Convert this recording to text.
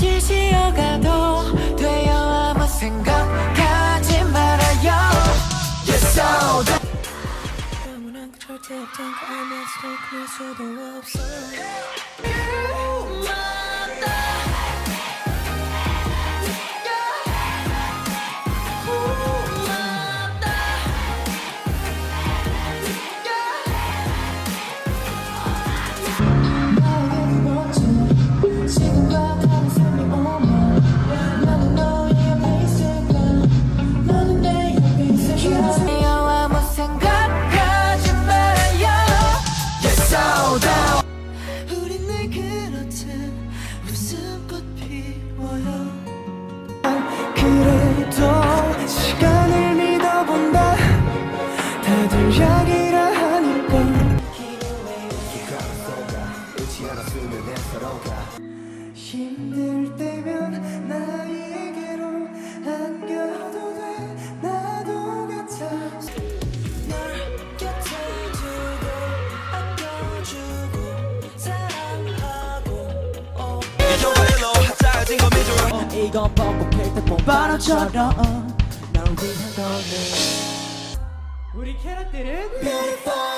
잠시 쉬어가도 돼요 아무 생각하지 말아요. Yes, so 아무런 절대 없던 거 알면서 그럴 수도 없어 그래도 시간을 믿어본다. 다들 약이라 하니까. 힘들 때 이건 뻑뻑할 때 봄 바람처럼 널 위한 거네 우리 캐럿들은 Beautiful